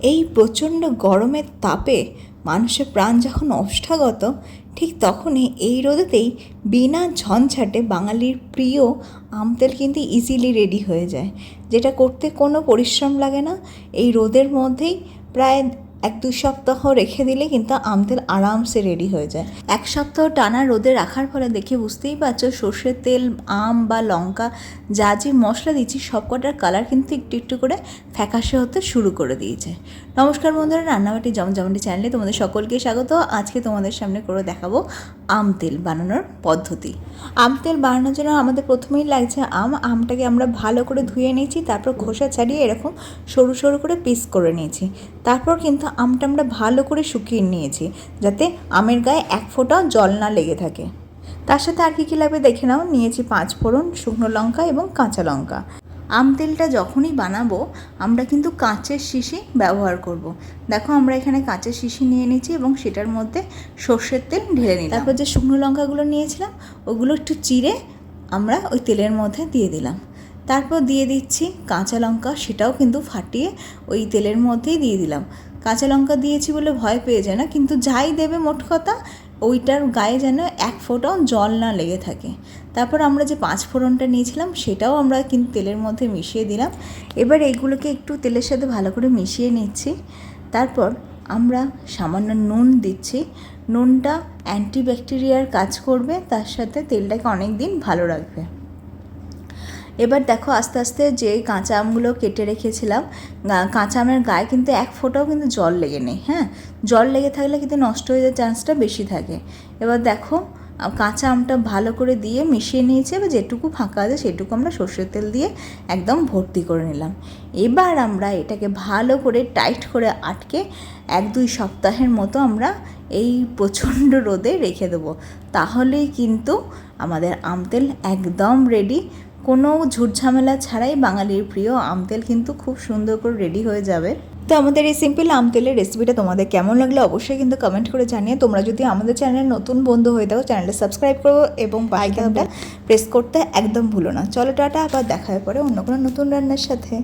এই প্রচণ্ড গরমের তাপে মানুষের প্রাণ যখন অষ্টাগত, ঠিক তখনই এই রোদেতেই বিনা ঝঞ্ঝাটে বাঙালির প্রিয় আমতেল কিন্তু ইজিলি রেডি হয়ে যায়। যেটা করতে কোনো পরিশ্রম লাগে না। এই রোদের মধ্যেই প্রায় এক দু সপ্তাহ রেখে দিলে কিন্তু আমতেল আরামসে রেডি হয়ে যায়। এক সপ্তাহ টানা রোদে রাখার ফলে দেখে বুঝতেই পারছ, সর্ষের তেল, আম বা লঙ্কা, যা যে মশলা দিচ্ছি, সবকটার কালার কিন্তু একটু একটু করে ফ্যাকাশে হতে শুরু করে দিয়েছে। নমস্কার বন্ধুরা, রান্নাবাটি জমজমাটি চ্যানেলে তোমাদের সকলকে স্বাগত। আজকে তোমাদের সামনে করে দেখাবো আম তেল বানানোর পদ্ধতি। আম তেল বানানোর জন্য আমাদের প্রথমেই লাগছে আম। আমটাকে আমরা ভালো করে ধুয়ে নিয়েছি, তারপর খোসা ছাড়িয়ে এরকম সরু সরু করে পিস করে নিয়েছি। তারপর কিন্তু আমটা আমরা ভালো করে শুকিয়ে নিয়েছি, যাতে আমের গায়ে এক ফোঁটাও জল না লেগে থাকে। তার সাথে আর কী কী লাগবে দেখে নাও। নিয়েছি পাঁচ ফোড়ন শুকনো লঙ্কা এবং কাঁচা লঙ্কা। আম তেলটা যখনই বানাবো, আমরা কিন্তু কাঁচের শিশি ব্যবহার করব। দেখো, আমরা এখানে কাঁচের শিশি নিয়ে নিয়েছি এবং সেটার মধ্যে সর্ষের তেল ঢেলে নিই তারপর যে শুকনো লঙ্কাগুলো নিয়েছিলাম, ওগুলো একটু চিড়ে আমরা ওই তেলের মধ্যে দিয়ে দিলাম। তারপর দিয়ে দিচ্ছি কাঁচা লঙ্কা, সেটাও কিন্তু ফাটিয়ে ওই তেলের মধ্যেই দিয়ে দিলাম। কাঁচা লঙ্কা দিয়েছি বলে ভয় পেয়ে যায় না, কিন্তু যাই দেবে মোট কথা, ওইটার গায়ে যেন এক ফোঁটাও জল না লেগে থাকে। তারপর আমরা যে পাঁচ ফোড়নটা নিয়েছিলাম, সেটাও আমরা কিন্তু তেলের মধ্যে মিশিয়ে দিলাম। এবার এইগুলোকে একটু তেলের সাথে ভালো করে মিশিয়ে নিচ্ছি। তারপর আমরা সামান্য নুন দিচ্ছি। নুনটা অ্যান্টিব্যাকটেরিয়ার কাজ করবে, তার সাথে তেলটাকে অনেক দিন ভালো রাখবে। এবার দেখো আস্তে আস্তে যে কাঁচা আমগুলো কেটে রেখেছিলাম কাঁচা আমের গায়ে কিন্তু এক ফোঁটাও কিন্তু জল লেগে নেই হ্যাঁ? জল লেগে থাকলে কিন্তু নষ্ট হয়ে যাওয়ার চান্সটা বেশি থাকে। এবার দেখো কাঁচা আমটা ভালো করে দিয়ে মিশিয়ে নিয়েছি, এবার যেটুকু ফাঁকা আছে সেটুকু আমরা সর্ষের তেল দিয়ে একদম ভর্তি করে নিলাম। এবার আমরা এটাকে ভালো করে টাইট করে আটকে এক দুই সপ্তাহের মতো আমরা এই প্রচণ্ড রোদে রেখে দেবো। তাহলেই কিন্তু আমাদের আমতেল একদম রেডি কোনো ঝুটঝামেলা ছাড়াই বাঙালির প্রিয় আমতেল কিন্তু খুব সুন্দর করে রেডি হয়ে যাবে। তো আমাদের এই সিম্পল আমতেলের রেসিপিটা তোমাদের কেমন লাগল অবশ্যই কিন্তু কমেন্ট করে জানিয়ে তোমরা যদি আমাদের চ্যানেলে নতুন বন্ধু হয়ে থাকো চ্যানেলটা সাবস্ক্রাইব করো এবং বাইকটা প্রেস করতে একদম ভুলো না। চলো টাটা আবার দেখা পরে অন্য কোনো নতুন রান্নার সাথে।